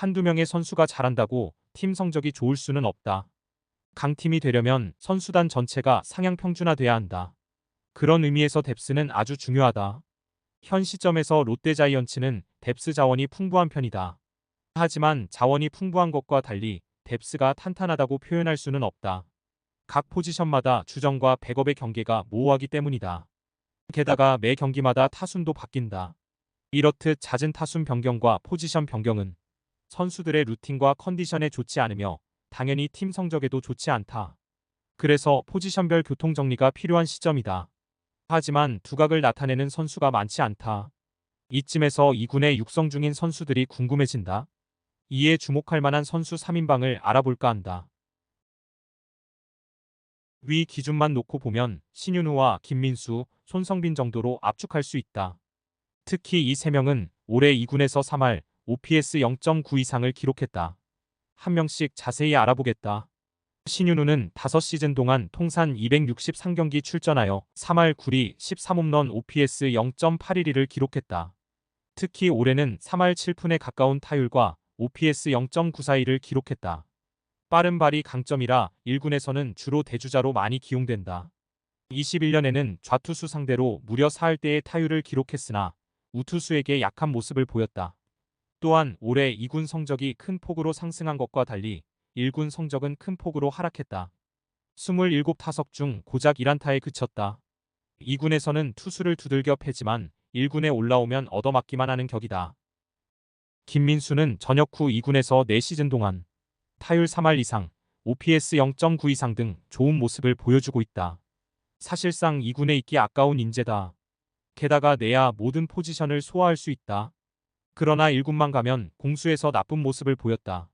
한두 명의 선수가 잘한다고 팀 성적이 좋을 수는 없다. 강팀이 되려면 선수단 전체가 상향 평준화돼야 한다. 그런 의미에서 뎁스는 아주 중요하다. 현 시점에서 롯데자이언츠는 뎁스 자원이 풍부한 편이다. 하지만 자원이 풍부한 것과 달리 뎁스가 탄탄하다고 표현할 수는 없다. 각 포지션마다 주전과 백업의 경계가 모호하기 때문이다. 게다가 매 경기마다 타순도 바뀐다. 이렇듯 잦은 타순 변경과 포지션 변경은 선수들의 루틴과 컨디션에 좋지 않으며 당연히 팀 성적에도 좋지 않다. 그래서 포지션별 교통 정리가 필요한 시점이다. 하지만 두각을 나타내는 선수가 많지 않다. 이쯤에서 2군의 육성 중인 선수들이 궁금해진다. 이에 주목할 만한 선수 3인방을 알아볼까 한다. 위 기준만 놓고 보면 신윤우와 김민수, 손성빈 정도로 압축할 수 있다. 특히 이세 명은 올해 2군에서 3할 OPS 0.9 이상을 기록했다. 한 명씩 자세히 알아보겠다. 신윤우는 5시즌 동안 통산 263경기 출전하여 3할 9리 13홈런 OPS 0.812를 기록했다. 특히 올해는 3할 7푼에 가까운 타율과 OPS 0.942를 기록했다. 빠른 발이 강점이라 1군에서는 주로 대주자로 많이 기용된다. 21년에는 좌투수 상대로 무려 4할 대의 타율을 기록했으나 우투수에게 약한 모습을 보였다. 또한 올해 2군 성적이 큰 폭으로 상승한 것과 달리 1군 성적은 큰 폭으로 하락했다. 27타석 중 고작 1안타에 그쳤다. 2군에서는 투수를 두들겨 패지만 1군에 올라오면 얻어맞기만 하는 격이다. 김민수는 전역 후 2군에서 4시즌 동안 타율 3할 이상, OPS 0.9 이상 등 좋은 모습을 보여주고 있다. 사실상 2군에 있기 아까운 인재다. 게다가 내야 모든 포지션을 소화할 수 있다. 그러나 1군만 가면 공수에서 나쁜 모습을 보였다.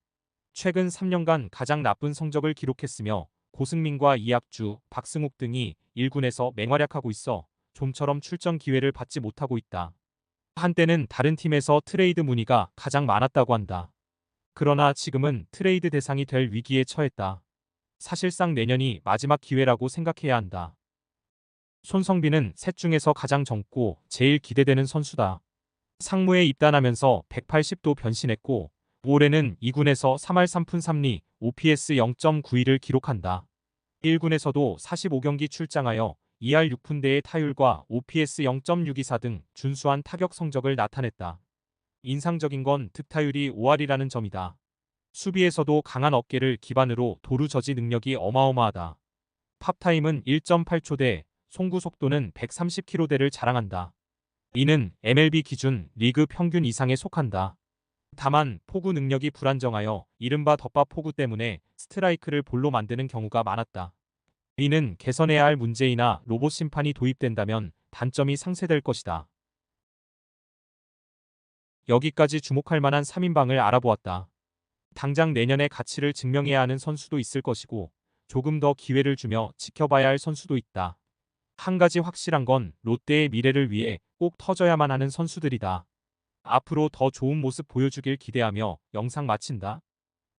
최근 3년간 가장 나쁜 성적을 기록했으며 고승민과 이학주, 박승욱 등이 1군에서 맹활약하고 있어 좀처럼 출전 기회를 받지 못하고 있다. 한때는 다른 팀에서 트레이드 문의가 가장 많았다고 한다. 그러나 지금은 트레이드 대상이 될 위기에 처했다. 사실상 내년이 마지막 기회라고 생각해야 한다. 손성빈은 셋 중에서 가장 젊고 제일 기대되는 선수다. 상무에 입단하면서 180도 변신했고 올해는 2군에서 3할 3푼 3리 OPS 0.92를 기록한다. 1군에서도 45경기 출장하여 2할 6푼대의 타율과 OPS 0.624 등 준수한 타격 성적을 나타냈다. 인상적인 건 득타율이 5할이라는 점이다. 수비에서도 강한 어깨를 기반으로 도루 저지 능력이 어마어마하다. 팝타임은 1.8초대, 송구 속도는 130km대를 자랑한다. 이는 MLB 기준 리그 평균 이상에 속한다. 다만 포구 능력이 불안정하여 이른바 덮밥 포구 때문에 스트라이크를 볼로 만드는 경우가 많았다. 이는 개선해야 할 문제이나 로봇 심판이 도입된다면 단점이 상쇄될 것이다. 여기까지 주목할 만한 3인방을 알아보았다. 당장 내년의 가치를 증명해야 하는 선수도 있을 것이고 조금 더 기회를 주며 지켜봐야 할 선수도 있다. 한 가지 확실한 건 롯데의 미래를 위해 꼭 터져야만 하는 선수들이다. 앞으로 더 좋은 모습 보여주길 기대하며 영상 마친다.